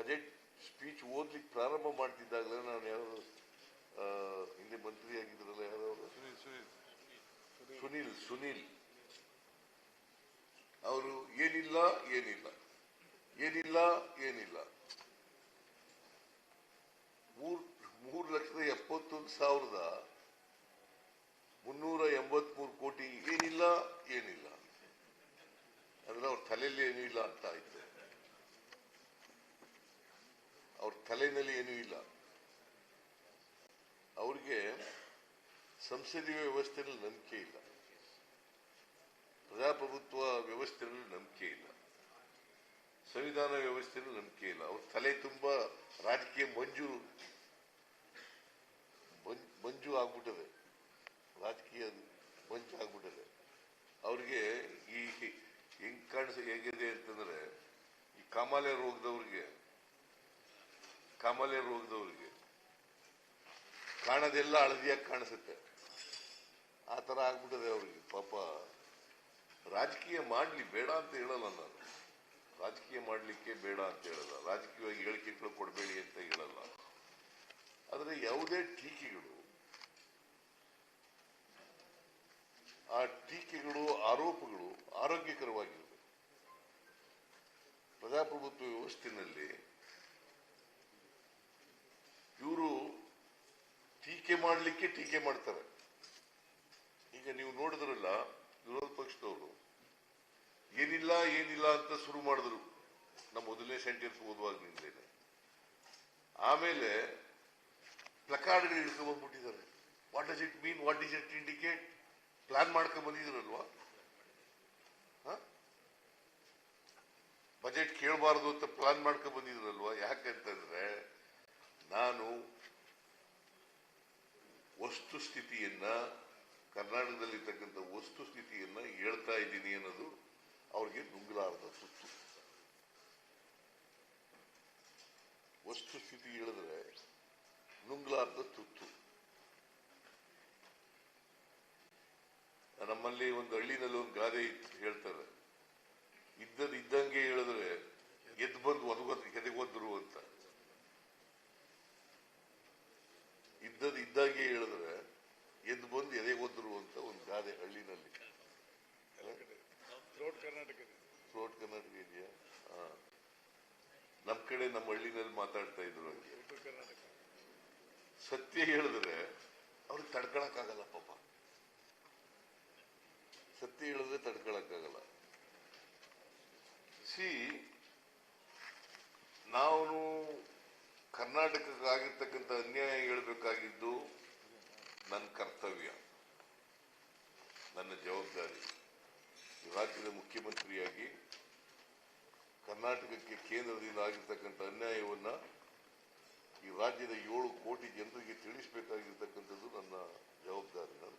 Budget speech ಓದ್ಲಿಕ್ಕೆ ಪ್ರಾರಂಭ ಮಾಡ್ತಿದ್ದಾಗಲೇ ನಾನು ಯಾರು ಹಿಂದೆ ಮಂತ್ರಿ ಆಗಿದ್ರಲ್ಲ ಯಾರು ಸುನೀಲ್ ಸುನೀಲ್. ಅವರು ಏನಿಲ್ಲ ಏನಿಲ್ಲ. ಏನಿಲ್ಲ ಏನಿಲ್ಲ. ಮೂರ್ ಮೂರು ಲಕ್ಷದ ಎಪ್ಪತ್ತೊಂದು ಸಾವಿರದ ಮುನ್ನೂರ ಎಂಬತ್ಮೂರು ಕೋಟಿ ಏನಿಲ್ಲ ಏನಿಲ್ಲ. ಅಂದ್ರೆ ಅವ್ರ ತಲೆಯಲ್ಲಿ ಏನಿಲ್ಲ ಇಲ್ಲ ಅಂತ ಆಯ್ತು ಅವ್ರ ತಲೆಯಲ್ಲಿ ಏನೂ ಇಲ್ಲ. ಅವರಿಗೆ ಸಂಸದೀಯ ವ್ಯವಸ್ಥೆಯಲ್ಲಿ ನಂಬಿಕೆ ಇಲ್ಲ. ಪ್ರಜಾಪ್ರಭುತ್ವ ವ್ಯವಸ್ಥೆಯಲ್ಲಿ ನಂಬಿಕೆ ಇಲ್ಲ. ಸಂವಿಧಾನ ವ್ಯವಸ್ಥೆಯಲ್ಲಿ ನಂಬಿಕೆ ಇಲ್ಲ. ಅವ್ರ ತಲೆ ತುಂಬಾ ರಾಜಕೀಯ ಮಂಜು ಮಂಜು ಆಗ್ಬಿಟ್ಟದೆ. ರಾಜಕೀಯ ಮಂಜು ಆಗ್ಬಿಟ್ಟದೆ. ಅವ್ರಿಗೆ ಈ ಹೆಂಗ್ ಕಾಣಿಸ, ಹೇಗಿದೆ ಅಂತಂದ್ರೆ ಈ ಕಾಮಾಲೆ ರೋಗದವ್ರಿಗೆ ಕಾಮಾಲೆ ರೋಗದವ್ರಿಗೆ. ಕಾಣದೆಲ್ಲ ಹಳದಿಯಾಗಿ ಕಾಣಿಸುತ್ತೆ. ಆ ತರ ಆಗ್ಬಿಟ್ಟದೆ ಅವ್ರಿಗೆ, ಪಾಪ. ರಾಜಕೀಯ ಮಾಡ್ಲಿ, ಬೇಡ ಅಂತ ಹೇಳಲ್ಲ ನಾನು. ರಾಜಕೀಯ ಮಾಡ್ಲಿಕ್ಕೆ ಬೇಡ ಅಂತ ಹೇಳಲ್ಲ. ರಾಜಕೀಯವಾಗಿ ಹೇಳಿಕೆಗಳು ಕೊಡಬೇಡಿ ಅಂತ ಹೇಳಲ್ಲ. ಆದರೆ ಯಾವುದೇ ಟೀಕೆಗಳು, ಆ ಟೀಕೆಗಳು, ಆರೋಪಗಳು ಆರೋಗ್ಯಕರವಾಗಿರಬೇಕು. ಪ್ರಜಾಪ್ರಭುತ್ವ ವ್ಯವಸ್ಥೆಯಲ್ಲಿ ಇವರು ಟೀಕೆ ಮಾಡಲಿಕ್ಕೆ ಟೀಕೆ ಮಾಡ್ತಾರೆ. ಈಗ ನೀವು ನೋಡಿದ್ರಲ್ಲ ವಿರೋಧ ಪಕ್ಷದವರು, ಏನಿಲ್ಲ ಏನಿಲ್ಲ ಅಂತ ಶುರು ಮಾಡಿದ್ರು ನಮ್ಮ ಮೊದಲನೇ ಸೆಂಟೆನ್ಸ್ ಓದುವಾಗ್ಲಿಂದಲೇ. ಆಮೇಲೆ ಪ್ಲಕಾರ್ಡ್ ಹಿಡ್ಕೊಂಡು ಬಂದ್ಬಿಟ್ಟಿದ್ದಾರೆ. What does it mean what is it indicate plan ಮಾಡ್ಕೊಂಡ್ ಬಂದಿದ್ರಲ್ವಾ ಬಜೆಟ್ ಕೇಳಬಾರದು ಅಂತ ಪ್ಲಾನ್ ಮಾಡ್ಕೊಂಡ್ ಬಂದಿದ್ರಲ್ವಾ ಯಾಕಂತಂದ್ರೆ ನಾನು ವಸ್ತು ಸ್ಥಿತಿಯನ್ನ ಕರ್ನಾಟಕದಲ್ಲಿರ್ತಕ್ಕಂಥ ವಸ್ತು ಸ್ಥಿತಿಯನ್ನ ಹೇಳ್ತಾ ಇದ್ದೀನಿ ಅನ್ನೋದು ಅವ್ರಿಗೆ ನುಂಗಲಾರದ ಸುತ್ತು. ವಸ್ತು ಸ್ಥಿತಿ ಹೇಳಿದ್ರೆ ನುಂಗ್ಲಾರ್ದ ತುತ್ತು. ನಮ್ಮಲ್ಲಿ ಒಂದು ಹಳ್ಳಿನಲ್ಲಿ ಒಂದು ಗಾದೆ ಹೇಳ್ತಾರೆ. ಇದ್ದದ್ ಇದ್ದಂಗೆ ಹೇಳಿದ್ರೆ ಎದ್ ಬಂದು ಒದಗೋದ್, ಎದೆಗೋದ್ರು ಅಂತ. ಇದ್ದದ್ ಇದ್ದಂಗೆ ಹೇಳಿದ್ರೆ ಎದ್ದು ಬಂದು ಎದೆಗೊದ್ರು ಅಂತ ಒಂದು ಗಾದೆ ಹಳ್ಳಿನಲ್ಲಿ ಥ್ರೋಟ್ ಫ್ಲೋಟ್ ಕರ್ನಾಟಕ ಇದೆಯಾ? ನಮ್ಮ ನಮ್ ಕಡೆ ನಮ್ಮ ಹಳ್ಳಿನಲ್ಲಿ ಮಾತಾಡ್ತಾ ಇದ್ರು ಸತ್ಯ ಹೇಳಿದ್ರೆ ಅವ್ರಿಗೆ ತಡ್ಕೊಳಕ್ಕಾಗಲ್ಲ ಪಾಪ. ಸತ್ಯ ಹೇಳಿದ್ರೆ ತಡ್ಕೊಳಕ್ಕಾಗಲ್ಲ ಸಿ ನಾವು ಕರ್ನಾಟಕಕ್ಕೆ ಆಗಿರ್ತಕ್ಕಂಥ ಅನ್ಯಾಯ ಹೇಳಬೇಕಾಗಿದ್ದು ನನ್ನ ಕರ್ತವ್ಯ, ನನ್ನ ಜವಾಬ್ದಾರಿ. ರಾಜ್ಯದ ಮುಖ್ಯಮಂತ್ರಿಯಾಗಿ ಕರ್ನಾಟಕಕ್ಕೆ ಕೇಂದ್ರದಿಂದ ಆಗಿರ್ತಕ್ಕಂಥ ಅನ್ಯಾಯವನ್ನ ಈ ರಾಜ್ಯದ ಏಳು ಕೋಟಿ ಜನರಿಗೆ ತಿಳಿಸಬೇಕಾಗಿರ್ತಕ್ಕಂಥದ್ದು ನನ್ನ ಜವಾಬ್ದಾರಿ, ನನ್ನ